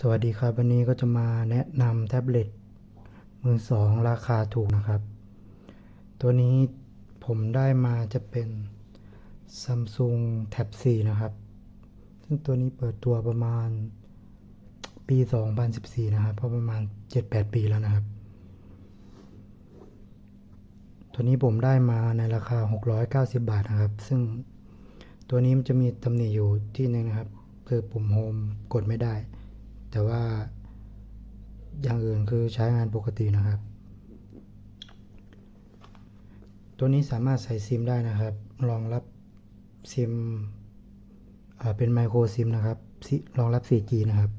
สวัสดีครับวันนี้ก็จะมาแนะนำแท็บเล็ตมือสองราคาถูกนะครับ ตัวนี้ผมได้มาจะเป็น Samsung Tab 4 นะครับ ซึ่งตัวนี้เปิดตัวประมาณปี 2014 นะครับ เพราะประมาณ 7-8 ปีแล้วนะครับ ตัวนี้ผมได้มาในราคา 690 บาทนะครับ ซึ่งตัวนี้มันจะมีตำหนิอยู่ที่หนึงนะครับ คือปุ่มโฮมกดไม่ได้ แต่ว่าอย่างอื่นคือใช้งานปกตินะครับ ตัวนี้สามารถใส่ซิมได้นะครับรองรับซิมเป็นไมโครซิมนะครับซิรองรับ 4G นะครับ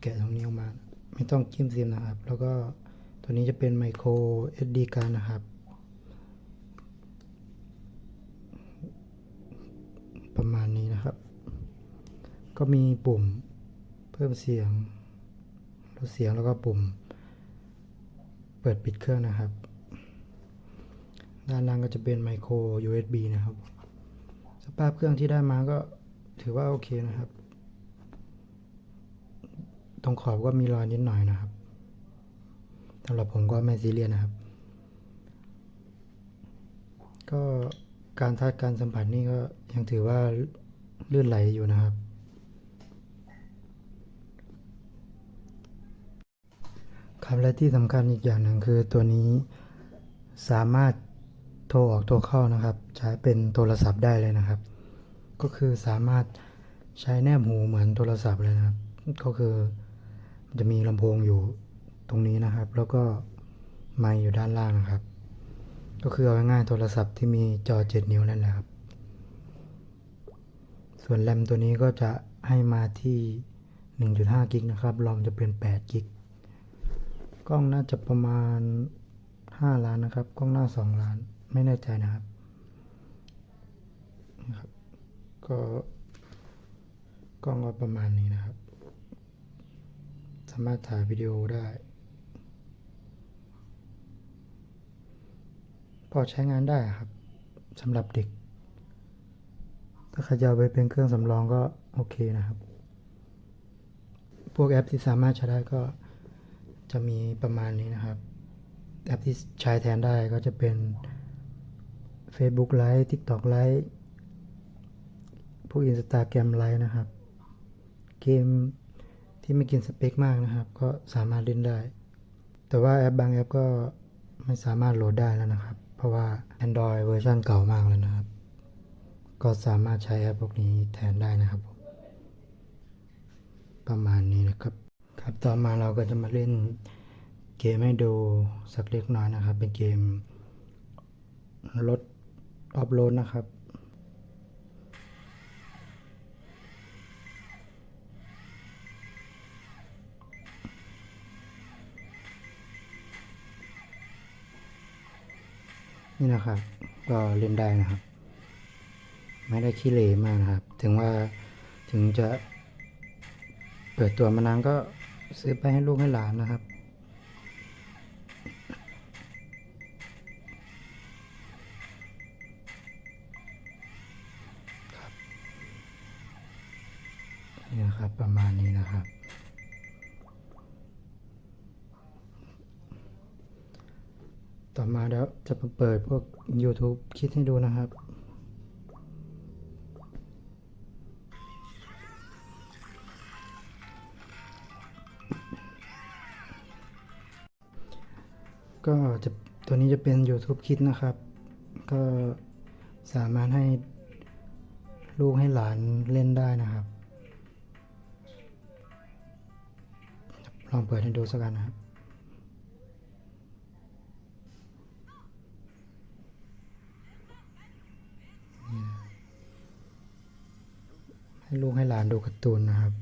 แกะตรงนี้ออกมา ไม่ต้องจิ้มซิมนะครับ แล้วก็ตัวนี้จะเป็นไมโคร SD การ์นะครับ ประมาณนี้นะครับ ก็มีปุ่มเพิ่มเสียงลดเสียงแล้วก็ปุ่ม เปิดปิดเครื่องนะครับ ด้านล่างก็จะเป็นไมโคร USB นะครับ สภาพเครื่องที่ได้มาก็ถือว่าโอเคนะครับ ตรงขอบก็มีรอยนิดหน่อยนะครับสำหรับผมก็ไม่ซีเรียสนะครับ ก็การทัดการสัมผัสนี่ก็ยังถือว่าลื่นไหลอยู่นะครับ ครับและที่สำคัญอีกอย่างหนึ่งคือตัวนี้สามารถโทรออกโทรเข้านะครับ ใช้เป็นโทรศัพท์ได้เลยนะครับ ก็คือสามารถใช้แนบหูเหมือนโทรศัพท์เลยนะครับ ก็คือจะมีลำโพงอยู่ตรงนี้นะครับ แล้วก็ไมค์อยู่ด้านล่างนะครับ ก็คือเอาง่ายๆโทรศัพท์ที่มีจอ 7 นิ้วนั่นแหละครับ ส่วนแรมตัวนี้ก็จะให้มาที่ 1.5 กิกนะครับรอมจะเป็น 8 กิก กล้องน่าจะประมาณ 5 ล้านนะครับ กล้องหน้า 2 ล้าน ไม่แน่ใจนะครับนะครับ ก็กล้องก็ประมาณนี้นะครับ สามารถถ่ายวิดีโอได้ พอใช้งานได้ครับสำหรับเด็ก ถ้าใครจะเอาไปเป็นเครื่องสำรองก็โอเคนะครับ พวกแอปที่สามารถใช้ได้ก็ จะมีประมาณนี้นะครับแอปที่ใช้แทนได้ก็จะเป็น Facebook Lite TikTok Lite พวก Instagram Lite นะครับ เกมที่ไม่กินสเปคมากนะครับ ก็สามารถเล่นได้ แต่ว่าแอปบางแอปก็ไม่สามารถโหลดได้แล้วนะครับ เพราะว่า Android เวอร์ชันเก่ามากแล้วนะครับ ก็สามารถใช้แอปพวกนี้แทนได้นะครับผมประมาณนี้นะครับ ครับต่อมาเราก็จะมาเล่นเกมให้ดูสักเล็กน้อยนะครับ เป็นเกมรถออฟโรดนะครับนี่นะครับ ก็เล่นได้นะครับ ไม่ได้ขี้เหร่มากนะครับ ถึงว่าถึงจะเปิดตัวมานานก็ ซื้อไปให้ลูกให้หลานนะครับครับ นี่นะครับ ประมาณนี้นะครับ ต่อมาเดี๋ยวจะมาเปิดพวก YouTube คิดให้ดูนะครับ ก็จะตัวนี้จะเป็น YouTube คิดนะครับ ก็สามารถให้ลูกให้หลานเล่นได้นะครับ ลองเปิดให้ดูสักกันนะครับให้ลูกให้หลานดูการ์ตูนนะครับ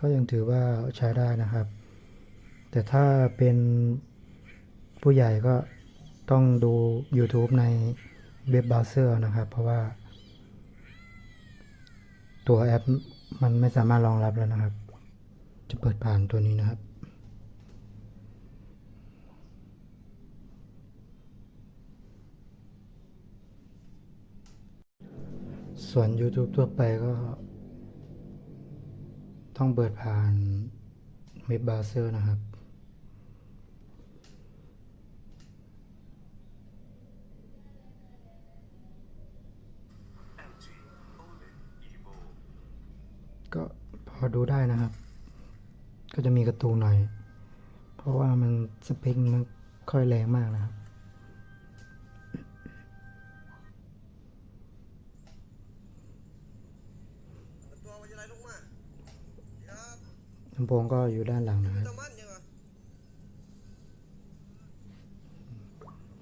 ก็ยังถือว่าใช้ได้นะครับ แต่ถ้าเป็น ผู้ใหญ่ก็ต้องดู YouTube ในเว็บเบราว์เซอร์นะครับ เพราะว่า ตัวแอปมันไม่สามารถรองรับแล้วนะครับ จะเปิดผ่านตัวนี้นะครับ ส่วน YouTube ทั่วไปก็ ต้องเปิดผ่านเว็บเบราว์เซอร์นะครับ ก็พ อดูได้นะครับ ก็จะมีกระตูนหน่อย เพราะว่ามันสเปคมันค่อยแรงมากนะครับตัวมันจะไหลลงมาครับลำโพงก็อยู่ด้านหลังนะครับตะมันยังไง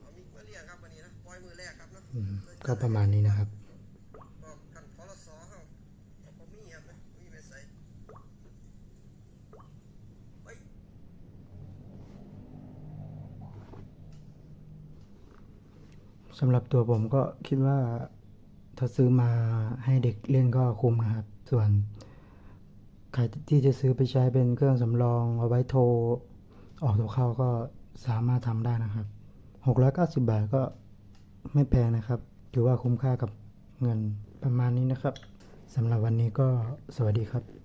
เอามิกมาเรียกครับวันนี้นะปล่อยมือแรกครับนะอืมก็ประมาณนี้นะครับ ก็กันพลสอเฮาเอาผมมีครับนะมีไปใส่เฮ้ย สำหรับตัวผมก็คิดว่าถ้าซื้อมาให้เด็กเล่นก็คุ้มนะครับ ส่วนใครที่จะซื้อไปใช้เป็นเครื่องสำรองเอาไว้โทร ออกโทรเข้าก็สามารถทำได้นะครับ 690 บาทก็ไม่แพงนะครับ ถือว่าคุ้มค่ากับเงินประมาณนี้นะครับสำหรับวันนี้ก็สวัสดีครับ